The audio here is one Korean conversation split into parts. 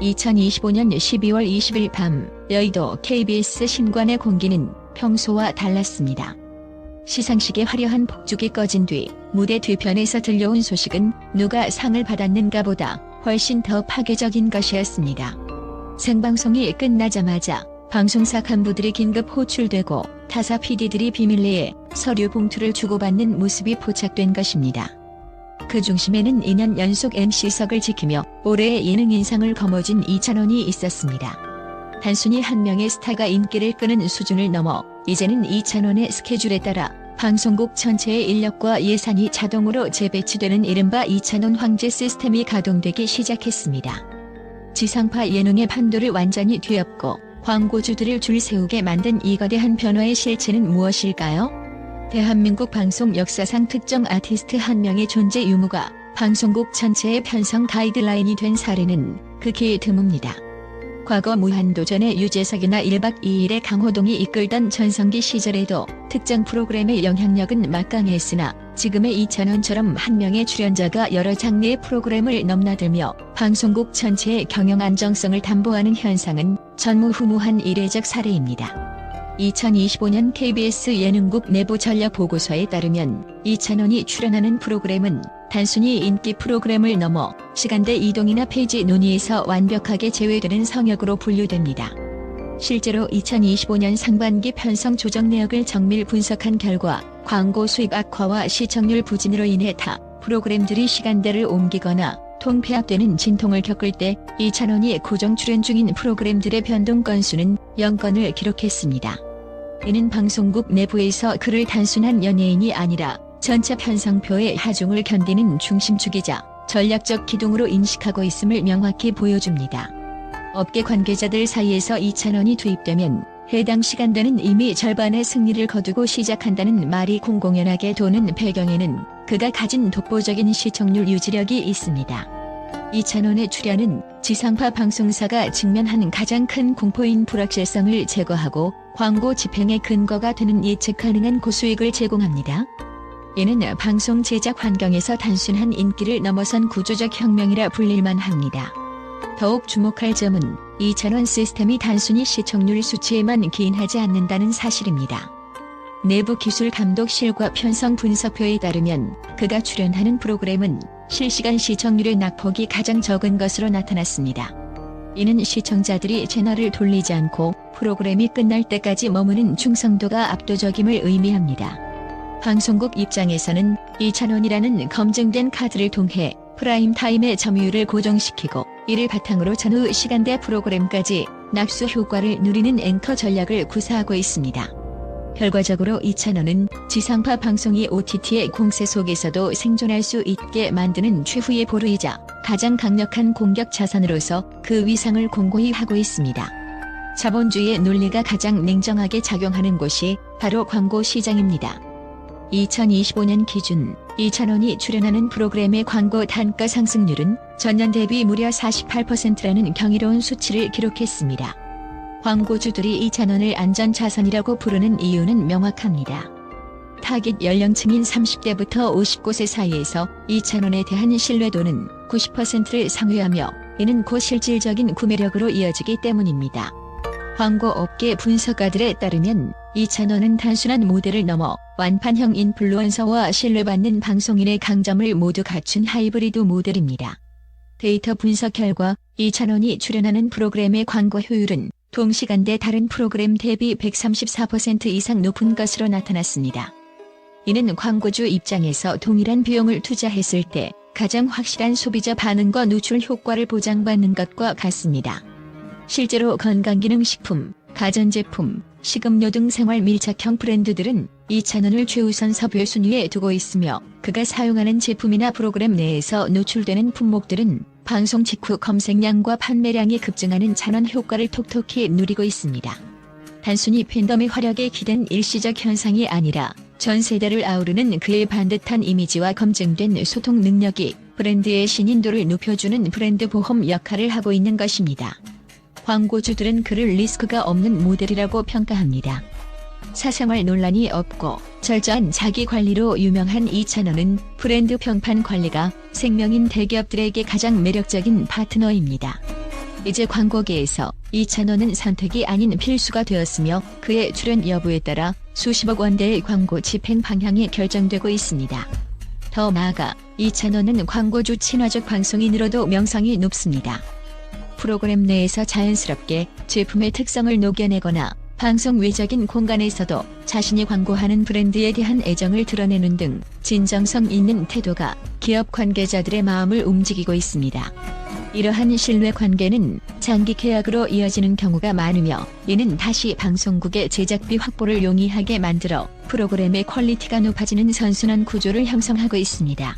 2025년 12월 20일 밤 여의도 KBS 신관의 공기는 평소와 달랐습니다. 시상식의 화려한 폭죽이 꺼진 뒤 무대 뒤편에서 들려온 소식은 누가 상을 받았는가 보다 훨씬 더 파괴적인 것이었습니다. 생방송이 끝나자마자 방송사 간부들이 긴급 호출되고 타사 PD들이 비밀리에 서류 봉투를 주고받는 모습이 포착된 것입니다. 그 중심에는 2년 연속 MC석을 지키며 올해의 예능 인상을 거머쥔 이찬원이 있었습니다. 단순히 한 명의 스타가 인기를 끄는 수준을 넘어 이제는 이찬원의 스케줄에 따라 방송국 전체의 인력과 예산이 자동으로 재배치되는 이른바 이찬원 황제 시스템이 가동되기 시작했습니다. 지상파 예능의 판도를 완전히 뒤엎고 광고주들을 줄 세우게 만든 이 거대한 변화의 실체는 무엇일까요? 대한민국 방송 역사상 특정 아티스트 한 명의 존재 유무가 방송국 전체의 편성 가이드라인이 된 사례는 극히 드뭅니다. 과거 무한도전의 유재석이나 1박 2일의 강호동이 이끌던 전성기 시절에도 특정 프로그램의 영향력은 막강했으나 지금의 이찬원처럼 한 명의 출연자가 여러 장르의 프로그램을 넘나들며 방송국 전체의 경영 안정성을 담보하는 현상은 전무후무한 이례적 사례입니다. 2025년 KBS 예능국 내부 전략 보고서에 따르면 이찬원이 출연하는 프로그램은 단순히 인기 프로그램을 넘어 시간대 이동이나 페이지 논의에서 완벽하게 제외되는 성역으로 분류됩니다. 실제로 2025년 상반기 편성 조정 내역을 정밀 분석한 결과 광고 수입 악화와 시청률 부진으로 인해 타 프로그램들이 시간대를 옮기거나 통폐합되는 진통을 겪을 때 이찬원이 고정 출연 중인 프로그램들의 변동 건수는 0건을 기록했습니다. 이는 방송국 내부에서 그를 단순한 연예인이 아니라 전체 편성표의 하중을 견디는 중심축이자 전략적 기둥으로 인식하고 있음을 명확히 보여줍니다. 업계 관계자들 사이에서 이찬원이 투입되면 해당 시간대는 이미 절반의 승리를 거두고 시작한다는 말이 공공연하게 도는 배경에는 그가 가진 독보적인 시청률 유지력이 있습니다. 이찬원의 출연은 지상파 방송사가 직면하는 가장 큰 공포인 불확실성을 제거하고 광고 집행의 근거가 되는 예측 가능한 고수익을 제공합니다. 이는 방송 제작 환경에서 단순한 인기를 넘어선 구조적 혁명이라 불릴만 합니다. 더욱 주목할 점은 이찬원 시스템이 단순히 시청률 수치에만 기인하지 않는다는 사실입니다. 내부 기술 감독실과 편성 분석표에 따르면 그가 출연하는 프로그램은 실시간 시청률의 낙폭이 가장 적은 것으로 나타났습니다. 이는 시청자들이 채널을 돌리지 않고 프로그램이 끝날 때까지 머무는 충성도가 압도적임을 의미합니다. 방송국 입장에서는 이찬원이라는 검증된 카드를 통해 프라임 타임의 점유율을 고정시키고 이를 바탕으로 전후 시간대 프로그램까지 낙수 효과를 누리는 앵커 전략을 구사하고 있습니다. 결과적으로 이찬원은 지상파 방송이 OTT의 공세 속에서도 생존할 수 있게 만드는 최후의 보루이자 가장 강력한 공격 자산으로서 그 위상을 공고히 하고 있습니다. 자본주의의 논리가 가장 냉정하게 작용하는 곳이 바로 광고 시장입니다. 2025년 기준 이찬원이 출연하는 프로그램의 광고 단가 상승률은 전년 대비 무려 48%라는 경이로운 수치를 기록했습니다. 광고주들이 이찬원을 안전자산이라고 부르는 이유는 명확합니다. 타깃 연령층인 30대부터 59세 사이에서 이찬원에 대한 신뢰도는 90%를 상회하며 이는 고실질적인 구매력으로 이어지기 때문입니다. 광고업계 분석가들에 따르면 이찬원은 단순한 모델을 넘어 완판형 인플루언서와 신뢰받는 방송인의 강점을 모두 갖춘 하이브리드 모델입니다. 데이터 분석 결과 이찬원이 출연하는 프로그램의 광고 효율은 동시간대 다른 프로그램 대비 134% 이상 높은 것으로 나타났습니다. 이는 광고주 입장에서 동일한 비용을 투자했을 때 가장 확실한 소비자 반응과 누출 효과를 보장받는 것과 같습니다. 실제로 건강기능식품, 가전제품, 식음료 등 생활 밀착형 브랜드들은 이 찬원을 최우선 섭외 순위에 두고 있으며 그가 사용하는 제품이나 프로그램 내에서 노출되는 품목들은 방송 직후 검색량과 판매량이 급증하는 찬원 효과를 톡톡히 누리고 있습니다. 단순히 팬덤의 화력에 기댄 일시적 현상이 아니라 전 세대를 아우르는 그의 반듯한 이미지와 검증된 소통 능력이 브랜드의 신인도를 높여주는 브랜드 보험 역할을 하고 있는 것입니다. 광고주들은 그를 리스크가 없는 모델이라고 평가합니다. 사생활 논란이 없고 철저한 자기 관리로 유명한 이찬원은 브랜드 평판 관리가 생명인 대기업들에게 가장 매력적인 파트너입니다. 이제 광고계에서 이찬원은 선택이 아닌 필수가 되었으며 그의 출연 여부에 따라 수십억 원대의 광고 집행 방향이 결정되고 있습니다. 더 나아가 이찬원은 광고주 친화적 방송인으로도 명성이 높습니다. 프로그램 내에서 자연스럽게 제품의 특성을 녹여내거나 방송 외적인 공간에서도 자신이 광고하는 브랜드에 대한 애정을 드러내는 등 진정성 있는 태도가 기업 관계자들의 마음을 움직이고 있습니다. 이러한 신뢰 관계는 장기 계약으로 이어지는 경우가 많으며 이는 다시 방송국의 제작비 확보를 용이하게 만들어 프로그램의 퀄리티가 높아지는 선순환 구조를 형성하고 있습니다.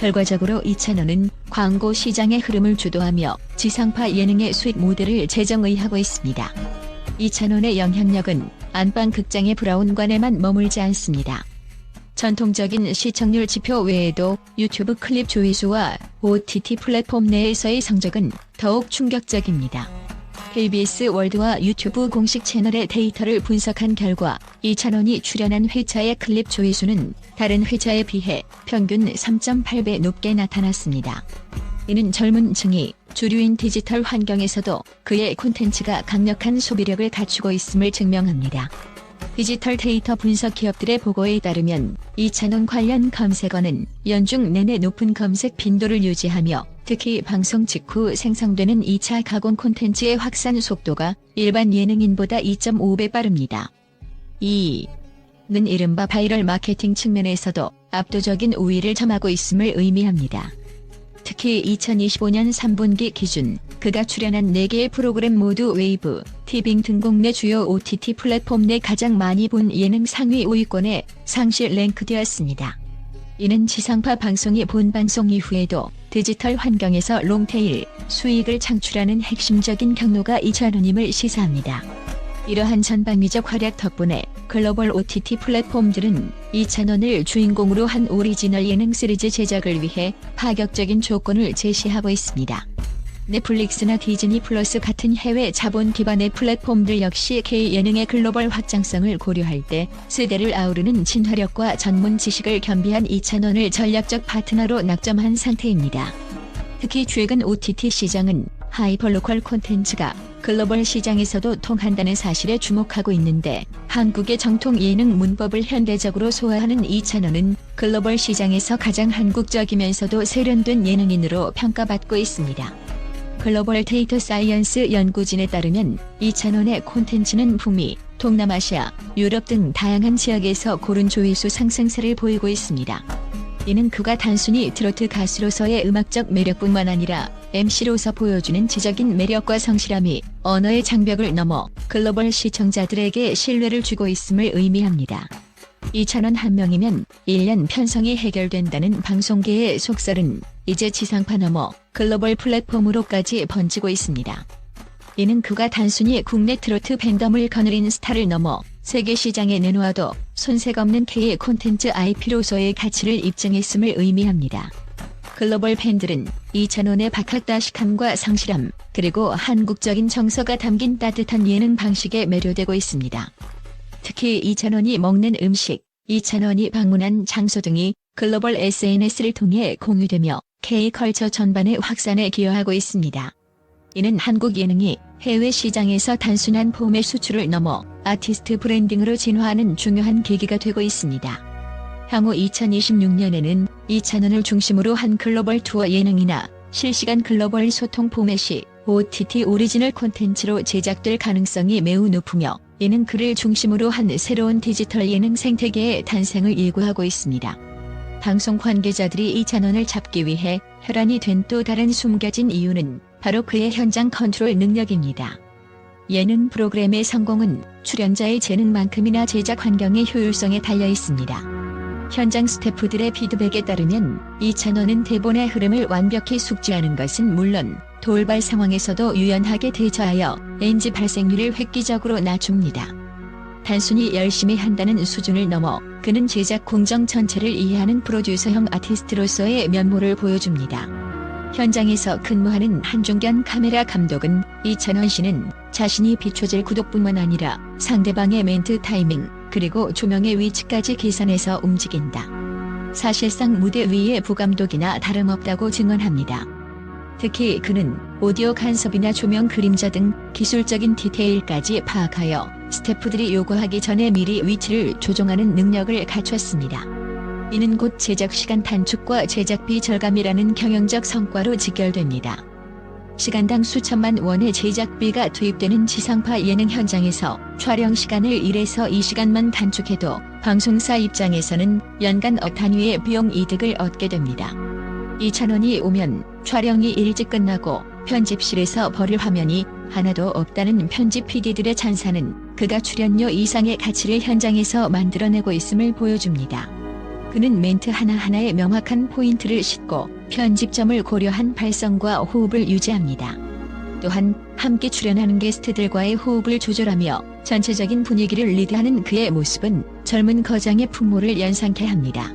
결과적으로 이 채널은 광고 시장의 흐름을 주도하며 지상파 예능의 수익 모델을 재정의하고 있습니다. 이 채널의 영향력은 안방 극장의 브라운관에만 머물지 않습니다. 전통적인 시청률 지표 외에도 유튜브 클립 조회수와 OTT 플랫폼 내에서의 성적은 더욱 충격적입니다. KBS 월드와 유튜브 공식 채널의 데이터를 분석한 결과 이 채널이 출연한 회차의 클립 조회수는 다른 회차에 비해 평균 3.8배 높게 나타났습니다. 이는 젊은 층이 주류인 디지털 환경에서도 그의 콘텐츠가 강력한 소비력을 갖추고 있음을 증명합니다. 디지털 데이터 분석 기업들의 보고에 따르면 이 채널 관련 검색어는 연중 내내 높은 검색 빈도를 유지하며 특히 방송 직후 생성되는 2차 가공 콘텐츠의 확산 속도가 일반 예능인보다 2.5배 빠릅니다. 2. 는 이른바 바이럴 마케팅 측면에서도 압도적인 우위를 점하고 있음을 의미합니다. 특히 2025년 3분기 기준 그가 출연한 4개의 프로그램 모두 웨이브, 티빙 등 국내 주요 OTT 플랫폼 내 가장 많이 본 예능 상위 5위권에 상시 랭크되었습니다. 이는 지상파 방송이 본 방송 이후에도 디지털 환경에서 롱테일, 수익을 창출하는 핵심적인 경로가 이찬원임을 시사합니다. 이러한 전방위적 활약 덕분에 글로벌 OTT 플랫폼들은 이찬원을 주인공으로 한 오리지널 예능 시리즈 제작을 위해 파격적인 조건을 제시하고 있습니다. 넷플릭스나 디즈니 플러스 같은 해외 자본 기반의 플랫폼들 역시 K 예능의 글로벌 확장성을 고려할 때 세대를 아우르는 진화력과 전문 지식을 겸비한 이찬원을 전략적 파트너로 낙점한 상태입니다. 특히 최근 OTT 시장은 하이퍼로컬 콘텐츠가 글로벌 시장에서도 통한다는 사실에 주목하고 있는데 한국의 정통 예능 문법을 현대적으로 소화하는 이 채널은 글로벌 시장에서 가장 한국적이면서도 세련된 예능인으로 평가받고 있습니다. 글로벌 데이터 사이언스 연구진에 따르면 이 채널의 콘텐츠는 북미, 동남아시아, 유럽 등 다양한 지역에서 고른 조회수 상승세를 보이고 있습니다. 이는 그가 단순히 트로트 가수로서의 음악적 매력뿐만 아니라 MC로서 보여주는 지적인 매력과 성실함이 언어의 장벽을 넘어 글로벌 시청자들에게 신뢰를 주고 있음을 의미합니다. 이찬원 한 명이면 1년 편성이 해결된다는 방송계의 속설은 이제 지상파 넘어 글로벌 플랫폼으로까지 번지고 있습니다. 이는 그가 단순히 국내 트로트 팬덤을 거느린 스타를 넘어 세계 시장에 내놓아도 손색 없는 K의 콘텐츠 IP로서의 가치를 입증했음을 의미합니다. 글로벌 팬들은 이찬원의 박학다식함과 성실함, 그리고 한국적인 정서가 담긴 따뜻한 예능 방식에 매료되고 있습니다. 특히 이찬원이 먹는 음식, 이찬원이 방문한 장소 등이 글로벌 SNS를 통해 공유되며 K컬처 전반의 확산에 기여하고 있습니다. 이는 한국 예능이 해외 시장에서 단순한 폼의 수출을 넘어 아티스트 브랜딩으로 진화하는 중요한 계기가 되고 있습니다. 향후 2026년에는 이 채널을 중심으로 한 글로벌 투어 예능이나 실시간 글로벌 소통 포맷이 OTT 오리지널 콘텐츠로 제작될 가능성이 매우 높으며 이는 그를 중심으로 한 새로운 디지털 예능 생태계의 탄생을 예고하고 있습니다. 방송 관계자들이 이 찬원을 잡기 위해 혈안이 된 또 다른 숨겨진 이유는 바로 그의 현장 컨트롤 능력입니다. 예능 프로그램의 성공은 출연자의 재능만큼이나 제작 환경의 효율성에 달려 있습니다. 현장 스태프들의 피드백에 따르면 이 찬원은 대본의 흐름을 완벽히 숙지하는 것은 물론 돌발 상황에서도 유연하게 대처하여 NG 발생률을 획기적으로 낮춥니다. 단순히 열심히 한다는 수준을 넘어 그는 제작 공정 전체를 이해하는 프로듀서형 아티스트로서의 면모를 보여줍니다. 현장에서 근무하는 한종견 카메라 감독은 이찬원 씨는 자신이 비춰질 구독뿐만 아니라 상대방의 멘트 타이밍 그리고 조명의 위치까지 계산해서 움직인다. 사실상 무대 위의 부감독이나 다름없다고 증언합니다. 특히 그는 오디오 간섭이나 조명 그림자 등 기술적인 디테일까지 파악하여 스태프들이 요구하기 전에 미리 위치를 조종하는 능력을 갖췄습니다. 이는 곧 제작 시간 단축과 제작비 절감이라는 경영적 성과로 직결됩니다. 시간당 수천만 원의 제작비가 투입되는 지상파 예능 현장에서 촬영 시간을 1에서 2시간만 단축해도 방송사 입장에서는 연간 억 단위의 비용 이득을 얻게 됩니다. 2천원이 오면 촬영이 일찍 끝나고 편집실에서 버릴 화면이 하나도 없다는 편집 PD들의 찬사는 그가 출연료 이상의 가치를 현장에서 만들어내고 있음을 보여줍니다. 그는 멘트 하나하나에 명확한 포인트를 싣고 편집점을 고려한 발성과 호흡을 유지합니다. 또한 함께 출연하는 게스트들과의 호흡을 조절하며 전체적인 분위기를 리드하는 그의 모습은 젊은 거장의 풍모를 연상케 합니다.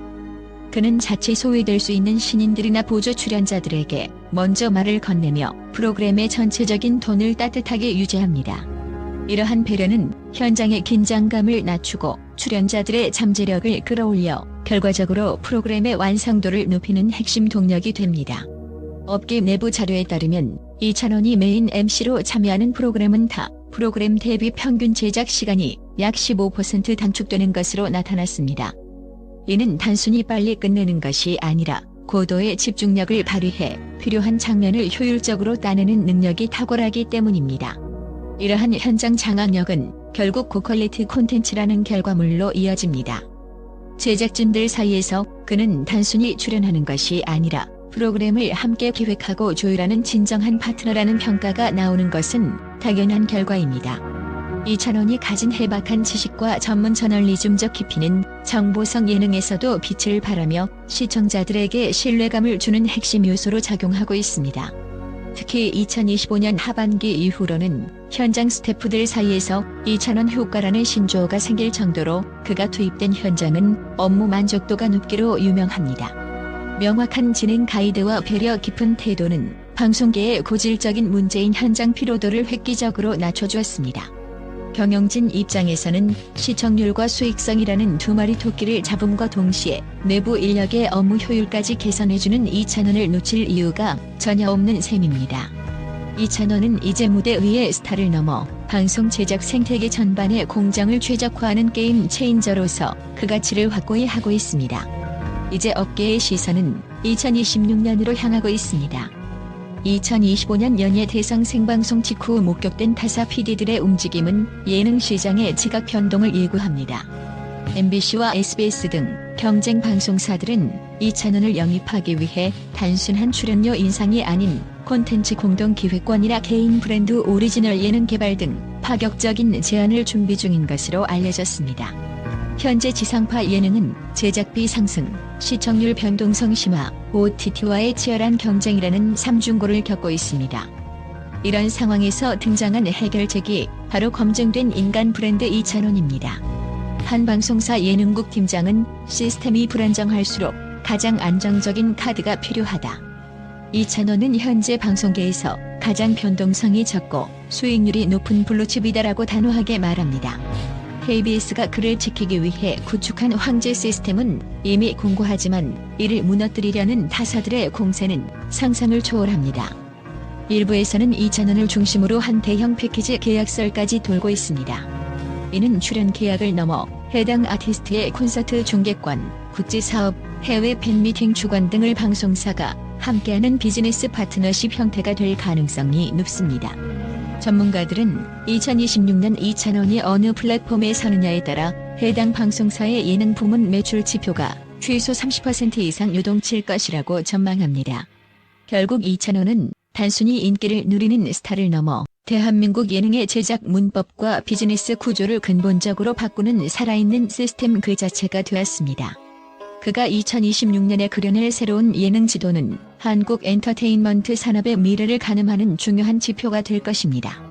그는 자칫 소외될 수 있는 신인들이나 보조 출연자들에게 먼저 말을 건네며 프로그램의 전체적인 톤을 따뜻하게 유지합니다. 이러한 배려는 현장의 긴장감을 낮추고 출연자들의 잠재력을 끌어올려 결과적으로 프로그램의 완성도를 높이는 핵심 동력이 됩니다. 업계 내부 자료에 따르면 이찬원이 메인 MC로 참여하는 프로그램은 다 프로그램 대비 평균 제작 시간이 약 15% 단축되는 것으로 나타났습니다. 이는 단순히 빨리 끝내는 것이 아니라 고도의 집중력을 발휘해 필요한 장면을 효율적으로 따내는 능력이 탁월하기 때문입니다. 이러한 현장 장악력은 결국 고퀄리티 콘텐츠라는 결과물로 이어집니다. 제작진들 사이에서 그는 단순히 출연하는 것이 아니라 프로그램을 함께 기획하고 조율하는 진정한 파트너라는 평가가 나오는 것은 당연한 결과입니다. 이찬원이 가진 해박한 지식과 전문 저널리즘적 깊이는 정보성 예능에서도 빛을 발하며 시청자들에게 신뢰감을 주는 핵심 요소로 작용하고 있습니다. 특히 2025년 하반기 이후로는 현장 스태프들 사이에서 이찬원 효과라는 신조어가 생길 정도로 그가 투입된 현장은 업무 만족도가 높기로 유명합니다. 명확한 진행 가이드와 배려 깊은 태도는 방송계의 고질적인 문제인 현장 피로도를 획기적으로 낮춰주었습니다. 경영진 입장에서는 시청률과 수익성이라는 두 마리 토끼를 잡음과 동시에 내부 인력의 업무 효율까지 개선해주는 이찬원을 놓칠 이유가 전혀 없는 셈입니다. 이찬원은 이제 무대 위의 스타를 넘어 방송 제작 생태계 전반의 공정을 최적화하는 게임 체인저로서 그 가치를 확고히 하고 있습니다. 이제 업계의 시선은 2026년으로 향하고 있습니다. 2025년 연예 대상 생방송 직후 목격된 타사 PD들의 움직임은 예능 시장의 지각 변동을 예고합니다. MBC와 SBS 등 경쟁 방송사들은 이 채널을 영입하기 위해 단순한 출연료 인상이 아닌 콘텐츠 공동 기획권이나 개인 브랜드 오리지널 예능 개발 등 파격적인 제안을 준비 중인 것으로 알려졌습니다. 현재 지상파 예능은 제작비 상승, 시청률 변동성 심화, OTT와의 치열한 경쟁이라는 삼중고를 겪고 있습니다. 이런 상황에서 등장한 해결책이 바로 검증된 인간 브랜드 이찬원입니다. 한 방송사 예능국 팀장은 시스템이 불안정할수록 가장 안정적인 카드가 필요하다. 이찬원은 현재 방송계에서 가장 변동성이 적고 수익률이 높은 블루칩이다라고 단호하게 말합니다. KBS가 그를 지키기 위해 구축한 황제 시스템은 이미 공고하지만 이를 무너뜨리려는 타사들의 공세는 상상을 초월합니다. 일부에서는 이찬원을 중심으로 한 대형 패키지 계약설까지 돌고 있습니다. 이는 출연 계약을 넘어 해당 아티스트의 콘서트 중계권, 굿즈 사업, 해외 팬미팅 주관 등을 방송사가 함께하는 비즈니스 파트너십 형태가 될 가능성이 높습니다. 전문가들은 2026년 이찬원이 어느 플랫폼에 서느냐에 따라 해당 방송사의 예능 부문 매출 지표가 최소 30% 이상 요동칠 것이라고 전망합니다. 결국 이찬원은 단순히 인기를 누리는 스타를 넘어 대한민국 예능의 제작 문법과 비즈니스 구조를 근본적으로 바꾸는 살아있는 시스템 그 자체가 되었습니다. 그가 2026년에 그려낼 새로운 예능 지도는 한국 엔터테인먼트 산업의 미래를 가늠하는 중요한 지표가 될 것입니다.